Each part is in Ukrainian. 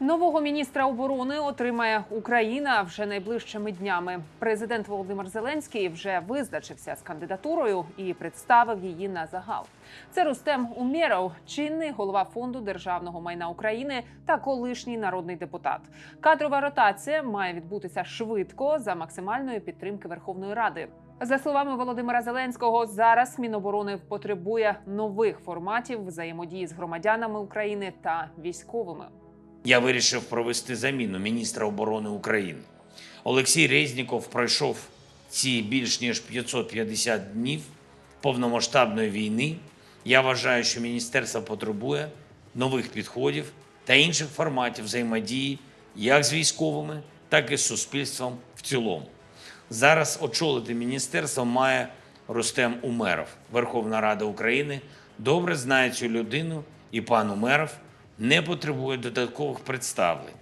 Нового міністра оборони отримає Україна вже найближчими днями. Президент Володимир Зеленський вже визначився з кандидатурою і представив її на загал. Це Рустем Умєров, чинний голова фонду державного майна України та колишній народний депутат. Кадрова ротація має відбутися швидко за максимальної підтримки Верховної Ради. За словами Володимира Зеленського, зараз Міноборони потребує нових форматів взаємодії з громадянами України та військовими. Я вирішив провести заміну міністра оборони України. Олексій Резніков пройшов ці більш ніж 550 днів повномасштабної війни. Я вважаю, що міністерство потребує нових підходів та інших форматів взаємодії як з військовими, так і з суспільством в цілому. Зараз очолити міністерство має Рустем Умеров. Верховна Рада України добре знає цю людину, і пан Умеров не потребує додаткових представлень.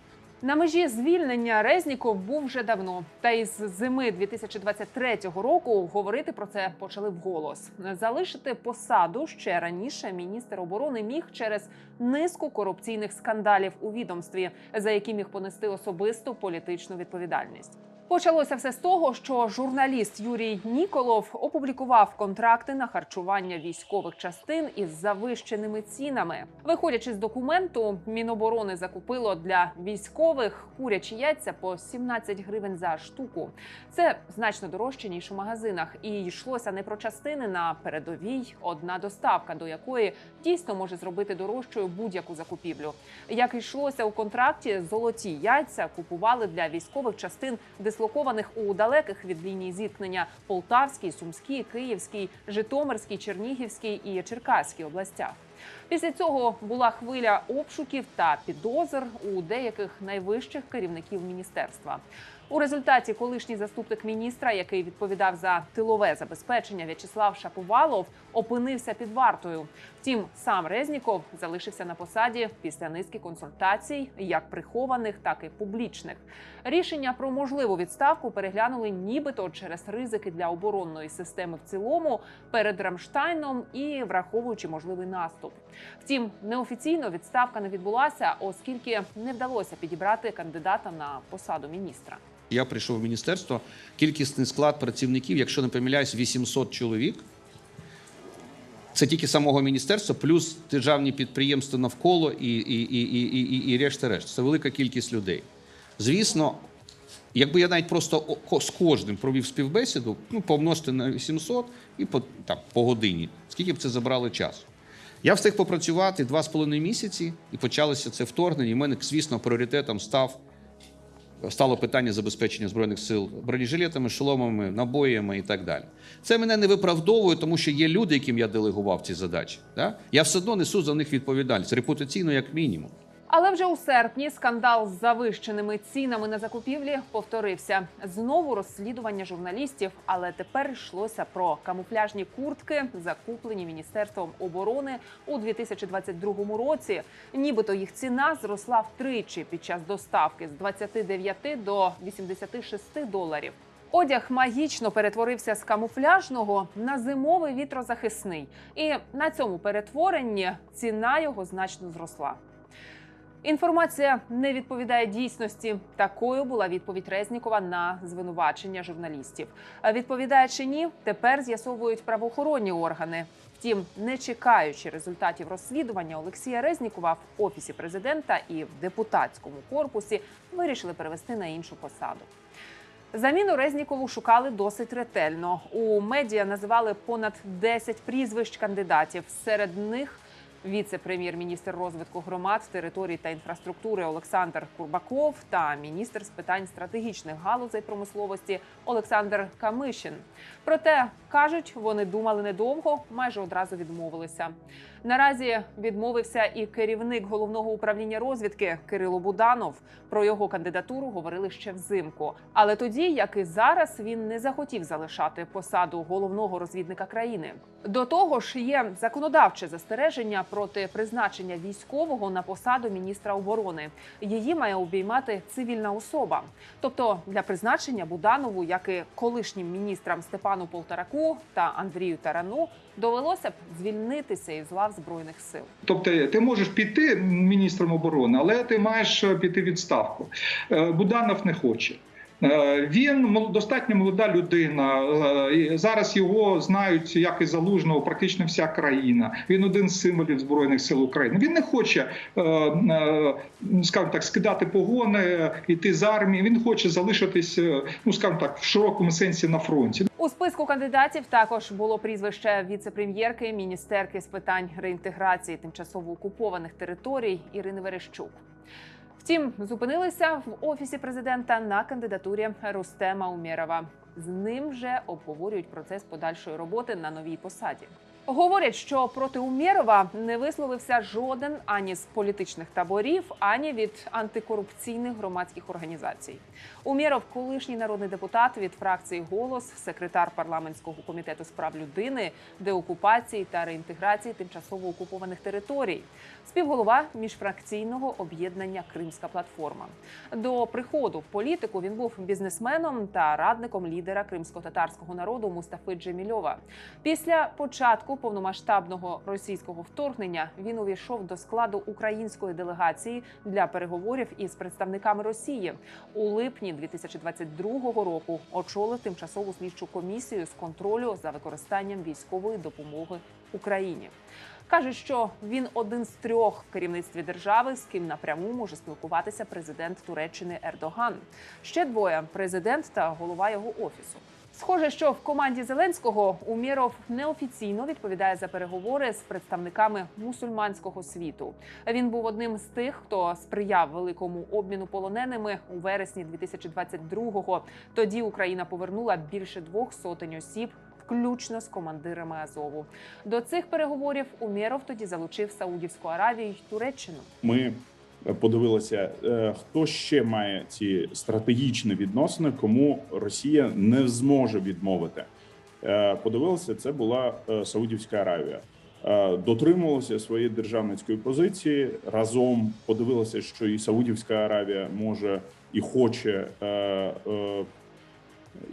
На межі звільнення Резніков був вже давно. Та із зими 2023 року говорити про це почали вголос. Залишити посаду ще раніше міністр оборони міг через низку корупційних скандалів у відомстві, за які міг понести особисту політичну відповідальність. Почалося все з того, що журналіст Юрій Ніколов опублікував контракти на харчування військових частин із завищеними цінами. Виходячи з документу, Міноборони закупило для військових курячі яйця по 17 гривень за штуку. Це значно дорожче ніж у магазинах, і йшлося не про частини на передовій, одна доставка, до якої дійсно може зробити дорожчою будь-яку закупівлю. Як йшлося у контракті, золоті яйця купували для військових частин дислокованих у далеких від лінії зіткнення Полтавській, Сумській, Київській, Житомирській, Чернігівській і Черкаській областях. Після цього була хвиля обшуків та підозр у деяких найвищих керівників міністерства. У результаті колишній заступник міністра, який відповідав за тилове забезпечення В'ячеслав Шаповалов, опинився під вартою. Втім, сам Резніков залишився на посаді після низки консультацій, як прихованих, так і публічних. Рішення про можливу відставку переглянули нібито через ризики для оборонної системи в цілому перед Рамштайном і враховуючи можливий наступ. Втім, неофіційно відставка не відбулася, оскільки не вдалося підібрати кандидата на посаду міністра. Я прийшов в міністерство. Кількісний склад працівників, якщо не помиляюсь, 800 чоловік. Це тільки самого міністерства, плюс державні підприємства навколо і, і, і, і, і, і решта решта. Це велика кількість людей. Звісно, якби я навіть просто з кожним провів співбесіду, ну, помножити на 800 і по, там, по годині, скільки б це забрало часу. Я встиг попрацювати два з половиною місяці, і почалося це вторгнення. І в мене, звісно, пріоритетом став стало питання забезпечення збройних сил бронежилетами, шоломами, набоями і так далі. Це мене не виправдовує, тому що є люди, яким я делегував ці задачі. Да? Я все одно несу за них відповідальність, репутаційно, як мінімум. Але вже у серпні скандал з завищеними цінами на закупівлі повторився. Знову розслідування журналістів, але тепер йшлося про камуфляжні куртки, закуплені міністерством оборони у 2022 році. Нібито їх ціна зросла втричі під час доставки з 29 до 86 доларів. Одяг магічно перетворився з камуфляжного на зимовий вітрозахисний, і на цьому перетворенні ціна його значно зросла. Інформація не відповідає дійсності. Такою була відповідь Резнікова на звинувачення журналістів. Відповідає чи ні, тепер з'ясовують правоохоронні органи. Втім, не чекаючи результатів розслідування Олексія Резнікова в офісі президента і в депутатському корпусі, вирішили перевести на іншу посаду. Заміну Резнікову шукали досить ретельно. У медіа називали понад 10 прізвищ кандидатів. Серед них віце-прем'єр-міністр розвитку громад, територій та інфраструктури Олександр Курбаков та міністр з питань стратегічних галузей промисловості Олександр Камишин. Проте кажуть, вони думали недовго, майже одразу відмовилися. Наразі відмовився і керівник головного управління розвідки Кирило Буданов. Про його кандидатуру говорили ще взимку. Але тоді, як і зараз, він не захотів залишати посаду головного розвідника країни. До того ж, є законодавче застереження проти призначення військового на посаду міністра оборони. Її має обіймати цивільна особа. Тобто для призначення Буданову, як і колишнім міністрам Степану Полтораку та Андрію Тарану, довелося б звільнитися із лав збройних сил. Тобто ти можеш піти міністром оборони, але ти маєш піти відставку. Е, Буданов не хоче. Е, Він достатньо молода людина. е, Зараз його знають як і залужного, практично вся країна. Він один з символів збройних сил України. Він не хоче, е, скажімо так, скидати погони, йти з армії. Він хоче залишитись, ну скажімо так, в широкому сенсі на фронті. У списку кандидатів також було прізвище віце-прем'єрки, міністерки з питань реінтеграції тимчасово окупованих територій Ірини Верещук. Втім, зупинилися в офісі президента на кандидатурі Рустема Умєрова. З ним вже обговорюють процес подальшої роботи на новій посаді. Говорять, що проти Умєрова не висловився жоден ані з політичних таборів, ані від антикорупційних громадських організацій. Умєров, колишній народний депутат від фракції Голос, секретар парламентського комітету з прав людини, деокупації та реінтеграції тимчасово окупованих територій, співголова міжфракційного об'єднання Кримська платформа. До приходу в політику він був бізнесменом та радником лідера кримсько-татарського народу Мустафи Джемільова. Після початку повномасштабного російського вторгнення він увійшов до складу української делегації для переговорів із представниками Росії. У липні 2022 року очолив тимчасову слідчу комісію з контролю за використанням військової допомоги Україні. Каже, що він один з трьох в керівництві держави, з ким напряму може спілкуватися президент Туреччини Ердоган. Ще двоє президент та голова його офісу. Схоже, що в команді Зеленського Умєров неофіційно відповідає за переговори з представниками мусульманського світу. Він був одним з тих, хто сприяв великому обміну полоненими у вересні 2022-го. Тоді Україна повернула більше двох сотень осіб, включно з командирами Азову. До цих переговорів Умєров тоді залучив Саудівську Аравію й Туреччину. Ми подивилися, е, хто ще має ці стратегічні відносини, кому Росія не зможе відмовити. Е, Подивилися, це була е, Саудівська Аравія. Дотримувалася своєї державницької позиції. Разом подивилися, що і Саудівська Аравія може і хоче е, е,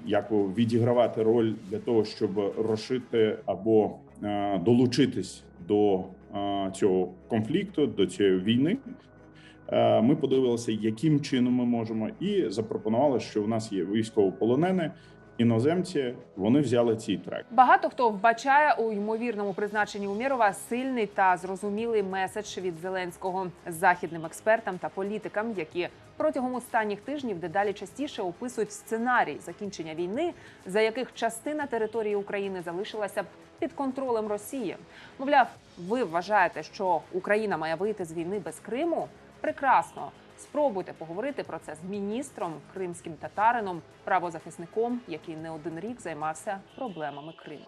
як відігравати роль для того, щоб розшити або е, долучитись до е, цього конфлікту, до цієї війни. Е, Ми подивилися, яким чином ми можемо, і запропонували, що в нас є військовополонені іноземці. Вони взяли цей трек. Багато хто вбачає у ймовірному призначенні Умєрова сильний та зрозумілий меседж від Зеленського західним експертам та політикам, які протягом останніх тижнів дедалі частіше описують сценарій закінчення війни, за яких частина території України залишилася б під контролем Росії. Мовляв, ви вважаєте, що Україна має вийти з війни без Криму? Прекрасно. Спробуйте поговорити про це з міністром, кримським татарином, правозахисником, який не один рік займався проблемами Криму.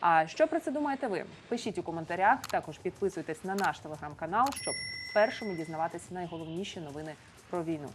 А що про це думаєте ви? Пишіть у коментарях. Також підписуйтесь на наш телеграм-канал, щоб першими дізнаватися найголовніші новини про війну.